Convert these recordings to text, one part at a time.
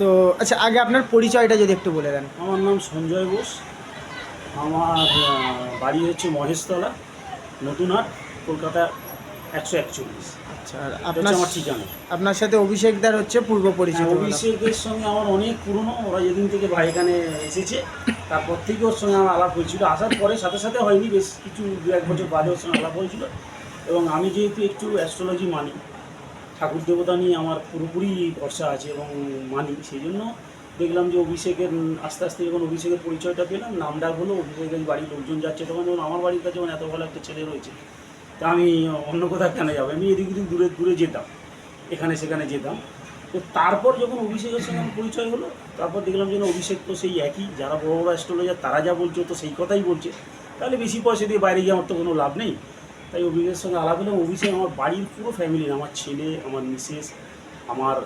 তো আচ্ছা আগে আপনার পরিচয়টা যদি একটু বলে দেন। আমার নাম সঞ্জয় বোস আমার বাড়ি হচ্ছে মহেশতলা নতুনহাট কলকাতা একশো একচল্লিশ। আচ্ছা আর আপনার আমার ঠিকানা। আপনার সাথে অভিষেকদার হচ্ছে পূর্ব পরিচয় হ্যাঁ, অভিষেকের সঙ্গে আমার অনেক পুরনো ওরা যেদিন থেকে ভাই এখানে এসেছে তারপর থেকে ওর সঙ্গে আমার আলাপ হয়েছিল। আসার পরে সাথে সাথে হয়নি বেশ কিছু দু এক বছর বাদে ওর সঙ্গে আলাপ হয়েছিল। এবং আমি যেহেতু একটু অ্যাস্ট্রোলজি মানি ঠাকুর দেবতা নিয়ে আমার পুরোপুরি ভরসা আছে এবং মানি। সেই জন্য দেখলাম যে অভিষেকের, আস্তে আস্তে যখন অভিষেকের পরিচয়টা পেলাম, নাম ডাক হলো, অভিষেকের বাড়ির লোকজন যাচ্ছে, তখন যখন আমার বাড়ির কাছে যখন এত ভালো একটা ছেলে রয়েছে, তা আমি অন্য কোথাও কেন যাব? আমি এদিক ওদিক দূরে দূরে যেতাম, এখানে সেখানে যেতাম। তো তারপর যখন অভিষেকের সঙ্গে পরিচয় হলো, তারপর দেখলাম যেন অভিষেক তো সেই একই, যারা বড় বড় অ্যাস্ট্রোলজার তারা যা বলছে তো সেই কথাই বলছে। তাহলে বেশি পয়সা দিয়ে বাইরে গিয়ে আমার তো কোনো লাভ নেই। তাই অভিষেকের সঙ্গে আলাপ হলে। অভিষেক আমার বাড়ির পুরো ফ্যামিলির আমার ছেলে, আমার মিসেস আমার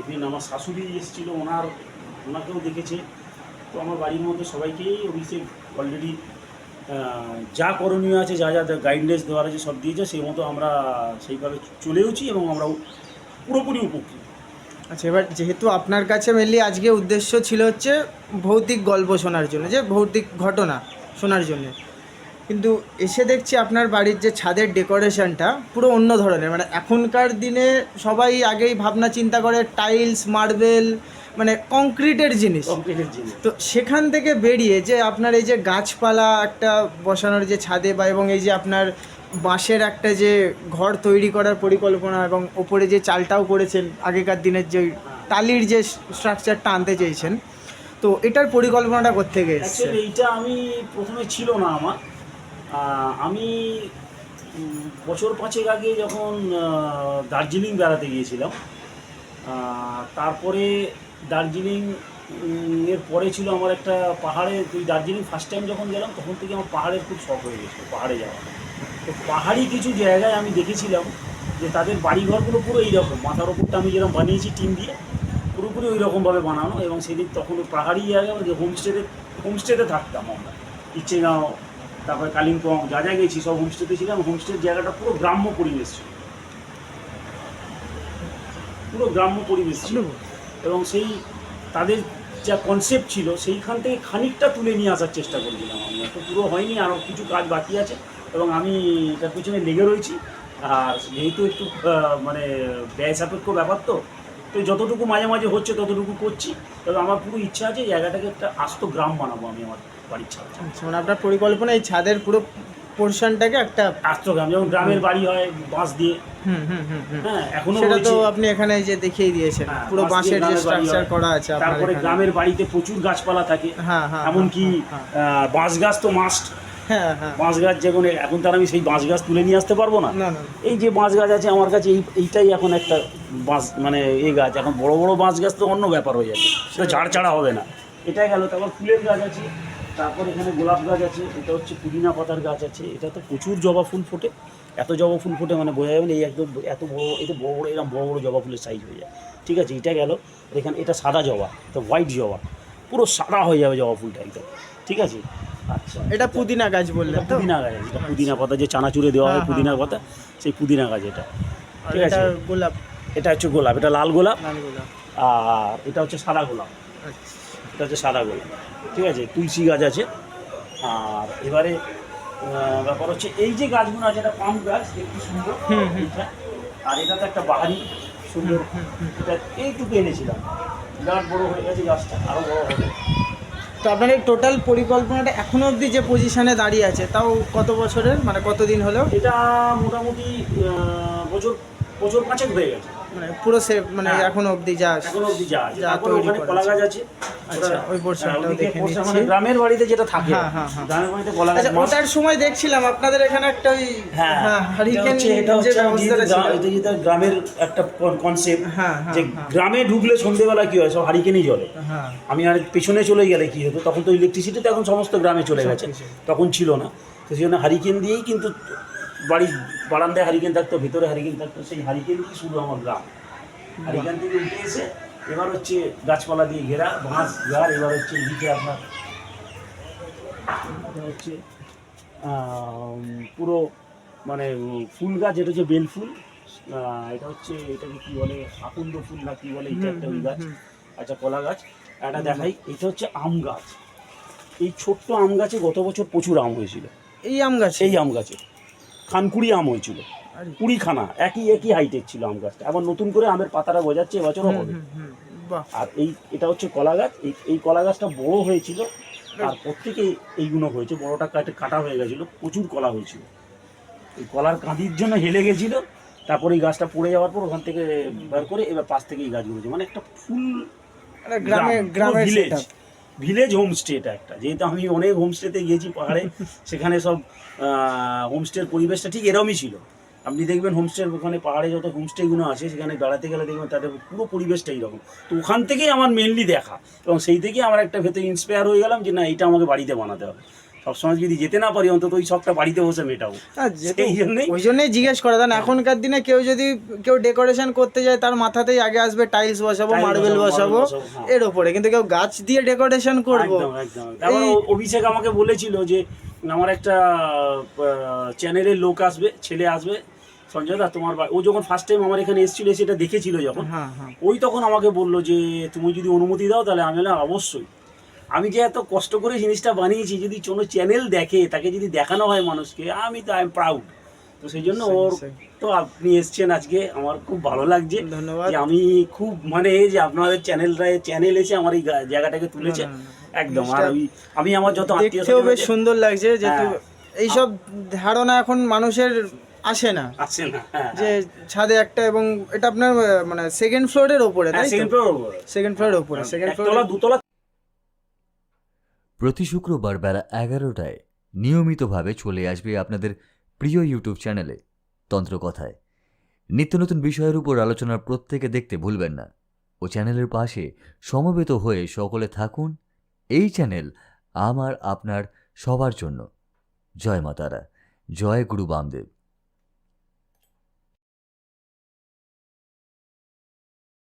এদিন আমার শাশুড়ি এসেছিল, ওনার, ওনাকেও দেখেছে। তো আমার বাড়ির মধ্যে সবাইকেই অভিষেক অলরেডি যা করণীয় আছে, যা যা গাইডলাইন্স দেওয়ার আছে, সব দিয়েছে। সেই মতো আমরা সেইভাবে চলেওছি এবং আমরা পুরোপুরি উপকৃত। আচ্ছা এবার যেহেতু আপনার কাছে মেনলি আজকে উদ্দেশ্য ছিল হচ্ছে ভৌতিক গল্প শোনার জন্য, যে ভৌতিক ঘটনা শোনার জন্য। কিন্তু এসে দেখছি আপনার বাড়ির যে ছাদের ডেকোরেশনটা পুরো অন্য ধরনের। মানে এখনকার দিনে সবাই আগেই ভাবনা চিন্তা করে টাইলস মার্বেল মানে কংক্রিটের জিনিস। তো সেখান থেকে বেরিয়ে যে আপনার এই যে গাছপালা একটা বসানোর যে ছাদে বা এবং এই যে আপনার বাঁশের একটা যে ঘর তৈরি করার পরিকল্পনা এবং ওপরে যে চালটাও করেছেন আগেকার দিনের যে টালির যে স্ট্রাকচারটা আনতে চেয়েছেন তো এটার পরিকল্পনাটা এসছে? অ্যাকচুয়ালি এইটা আমি প্রথমে ছিল না আমার। আমি বছর পাঁচেক আগে যখন দার্জিলিং বেড়াতে গিয়েছিলাম তারপরে দার্জিলিং এর পরে ছিল আমার একটা পাহাড়ে ওই দার্জিলিং ফার্স্ট টাইম যখন গেলাম, তখন থেকে আমার পাহাড়ের খুব শখ হয়ে গেছিল, পাহাড়ে যাওয়া। তো পাহাড়ি কিছু জায়গায় আমি দেখেছিলাম যে তাদের বাড়িঘরগুলো পুরো এইরকম, মাথার ওপরটা আমি যেরকম বানিয়েছি টিন দিয়ে, পুরোপুরি ওই রকমভাবে বানানো এবং সেদিন তখন ওই পাহাড়ি জায়গায় হোমস্টেতে হোমস্টেতে থাকতাম আমরা। ইচ্ছেগাঁও তারপরে কালিম্পং, যা যা গেছি সব হোমস্টেতে ছিলাম। হোমস্টের জায়গাটা পুরো গ্রাম্য পরিবেশ ছিল। পুরো গ্রাম্য পরিবেশ ছিল। এবং সেই তাদের যা কনসেপ্ট ছিল, সেইখান থেকে খানিকটা তুলে নিয়ে আসার চেষ্টা করেছিলাম আমি। এত পুরো হয়নি আরও কিছু কাজ বাকি আছে। এবং আমি তার পিছনে লেগে রয়েছি। আর যেহেতু একটু মানে ব্যয় সাপেক্ষ ব্যাপার তো তো যতটুকু মাঝে মাঝে হচ্ছে, ততটুকু করছি। তবে আমার পুরো ইচ্ছা আছে জায়গাটাকে একটা আস্ত গ্রাম বানাবো আমি আমার। বাড়ির ছাদ। আচ্ছা, মানে আপনার পরিকল্পনা এই ছাদের পুরো পোর্শনটাকে একটা আস্ত যেমন গ্রামের বাড়ি হয় বাঁশ দিয়ে। হুম হুম হুম হ্যাঁ এখনও সেটা তো আপনি এখানে যে দেখিয়ে দিয়েছেন হ্যাঁ, পুরো বাঁশের যে স্ট্রাকচার করা আছে তারপরে গ্রামের বাড়িতে প্রচুর গাছপালা থাকে। হ্যাঁ হ্যাঁ এমনকি বাঁশ গাছ তো মাস্ট হ্যাঁ হ্যাঁ। বাঁশ গাছ যেমন এখন তার আমি সেই বাঁশ গাছ তুলে নিয়ে আসতে পারব না? এই যে বাঁশ গাছ আছে আমার কাছে এই এইটাই এখন একটা বাঁশ মানে এই গাছ। এখন বড় বড় বাঁশ গাছ তো অন্য ব্যাপার হয়ে যাবে সেটা ঝাড় ছাড়া হবে না। এটাই গেল। তারপর ফুলের গাছ আছে। তারপর এখানে গোলাপ গাছ আছে এটা হচ্ছে পুদিনা পাতার গাছ আছে এটা তো প্রচুর জবা ফুল ফোটে। এত জবা ফুল ফোটে মানে বোঝা যাবে না এই একদম এত বড় এটা বড় বড় এরকম বড় বড় জবা ফুলের সাইজ হয়ে যায়। ঠিক আছে এটা গেল এখানে এটা সাদা জবা তো হোয়াইট জবা পুরো সাদা হয়ে যাবে জবা ফুলটা একদম। ঠিক আছে? আচ্ছা। এটা পুদিনা গাছ এটা তো? পুদিনা গাছ এটা পুদিনা পাতা যে চানাচুরে দেওয়া হয় হ্যাঁ, পুদিনা হ্যাঁ, পাতা সেই পুদিনা গাছ এটা। ঠিক আছে? এটা গোলাপ। এটা হচ্ছে গোলাপ এটা লাল গোলাপ। লাল গোলাপ। আর এটা হচ্ছে সাদা গোলাপ। আচ্ছা। এটা হচ্ছে সাদা গোলাপ ঠিক আছে? তুলসী গাছ আছে। আর এবারে ব্যাপার হচ্ছে এই যে গাছগুলো আছে এটা পাম গাছ একটু সুন্দর। আর এটা তো একটা বাহারি সুন্দর। এটা এইটুকু এনেছিলাম। বিরাট বড় হয়ে গেছে গাছটা আরও বড় হবে। তো আপনার এই টোটাল পরিকল্পনাটা এখনও অবধি যে পজিশনে দাঁড়িয়ে আছে তাও কত বছরের? মানে কতদিন হলো? এটা মোটামুটি বছর বছর পাঁচেক হয়ে গেছে। মানে পুরো সে মানে হ্যাঁ। এখনও অবধি যা এখনও অবধি যা যা তৈরি কলা গাছ আছে। আচ্ছা, ওই portionটাও হ্যাঁ, দেখে নিচ্ছি। মানে গ্রামের বাড়িতে যেটা থাকে হ্যাঁ, হ্যাঁ, হ্যাঁ। গ্রামের বাড়িতে কলা গাছ আচ্ছা ওটার সময় দেখছিলাম আপনাদের এখানে একটা ওই হ্যাঁ হ্যাঁ হারিকেন হচ্ছে- এটা যে হচ্ছে ব্যবস্থাটা ছিল। এটা যেটা গ্রামের একটা কনসেপ্ট হ্যাঁ হ্যাঁ যে হ্যাঁ, গ্রামে ঢুকলে সন্ধেবেলা কি হয়? সব হারিকেনই জ্বলে হ্যাঁ। আমি আর পেছনে চলে গেলে কি হতো? তখন তো ইলেকট্রিসিটি তো এখন সমস্ত গ্রামে চলে গেছে। তখন ছিল না। তো সেই জন্য হারিকেন দিয়েই কিন্তু বাড়ির বারান্দায় হারিকেন থাকতো ভিতরে হারিকেন থাকতো সেই হারিকেন দিয়ে শুরু আমার গ্রাম। হারিকেন থেকে উঠে এসে এবার হচ্ছে গাছপালা দিয়ে ঘেরা বাঁশ ঘর এবার হচ্ছে এদিকে আপনার হচ্ছে পুরো মানে ফুল গাছ এটা হচ্ছে বেল ফুল এটা হচ্ছে এটাকে কি বলে আকন্দ ফুল না কি বলে এটা একটা ওই গাছ আচ্ছা কলা গাছ এটা দেখাই এটা হচ্ছে আম গাছ। এই ছোট্ট আম গাছে গত বছর প্রচুর আম হয়েছিল। এই আম গাছ? সেই আম গাছে। খানকুড়ি আম হয়েছিল। কুড়িখানা একই একই হাইটের ছিল আম গাছটা। আবার নতুন করে আমের পাতাটা গজাচ্ছে এবছরও হবে। আর এই এটা হচ্ছে কলা গাছ। এই এই কলা গাছটা বড় হয়েছিল তারপর থেকে এইগুলো হয়েছে। বড়টা কাটে কাটা হয়ে গেছিল প্রচুর কলা হয়েছিল। এই কলার কাঁদির জন্য হেলে গেছিল তারপরে এই গাছটা পড়ে যাওয়ার পর ওখান থেকে বের করে এবার পাশ থেকে এই গাছ মানে একটা ফুল একটা গ্রামে গ্রামের ভিলেজ হোমস্টে এটা একটা। যেহেতু আমি অনেক হোমস্টেতে গিয়েছি পাহাড়ে, সেখানে সব হোমস্টের পরিবেশটা ঠিক এরমই ছিল। আপনি দেখবেন হোমস্টের ওখানে পাহাড়ে যত হোমস্টেগুলো আছে, সেখানে বেড়াতে গেলে দেখবেন তাদের পুরো পরিবেশটা এইরকম। তো ওখান থেকেই আমার মেনলি দেখা। এবং সেই থেকেই আমার একটা ভেতরে ইন্সপায়ার হয়ে গেলাম যে না এটা আমাকে বাড়িতে বানাতে হবে। সবসময় যদি যেতে না পারি অন্তত ওই শখটা বাড়িতে বসে মেটাবো সেই জন্যই ওই জন্যই জিজ্ঞেস করা দেন এখনকার দিনে কেউ যদি কেউ ডেকোরেশন করতে যায় তার মাথাতেই আগে আসবে টাইলস বসাবো মার্বেল বসাবো, হ্যাঁ। এর ওপরে কিন্তু কেউ গাছ দিয়ে ডেকোরেশন করব। একদম অভিষেক আমাকে বলেছিল যে আমার একটা চ্যানেলের লোক আসবে ছেলে আসবে সঞ্জয় দা তোমার ও যখন ফার্স্ট টাইম আমার এখানে এসেছিল সেটা দেখেছিল যখন হ্যাঁ হ্যাঁ। ওই তখন আমাকে বলল যে তুমি যদি অনুমতি দাও তাহলে আমি বললাম অবশ্যই। আমি যে এত কষ্ট করে জিনিসটা বানিয়েছি যদি কোনো চ্যানেল দেখে তাকে যদি দেখানো হয় মানুষকে আমি তো আই এম প্রাউড তো সেই জন্য ওর তো আপনি এসছেন আজকে আমার খুব ভালো লাগছে। ধন্যবাদ। আমি খুব মানে যে আপনাদের চ্যানেলটা চ্যানেল এসে আমার এই জায়গাটাকে তুলেছে। একদম আর ওই আমি আমার যত আত্মীয় বেশ সুন্দর লাগছে যেহেতু হ্যাঁ। এইসব ধারণা এখন মানুষের আসে না। আছে না হ্যাঁ যে ছাদে একটা এবং এটা আপনার মানে সেকেন্ড ফ্লোরের ওপরে তাই সেকেন্ড ফ্লোর সেকেন্ড ফ্লোরের ওপরে সেকেন্ড ফ্লোর দুতলা প্রতি শুক্রবার বেলা এগারোটায় নিয়মিতভাবে চলে আসবে আপনাদের প্রিয় ইউটিউব চ্যানেলে তন্ত্রকথায়। নিত্য নতুন বিষয়ের উপর আলোচনার প্রত্যেকে দেখতে ভুলবেন না। ও চ্যানেলের পাশে সমবেত হয়ে সকলে থাকুন। এই চ্যানেল আমার, আপনার, সবার জন্য। জয় মাতারা জয় গুরু বামদেব।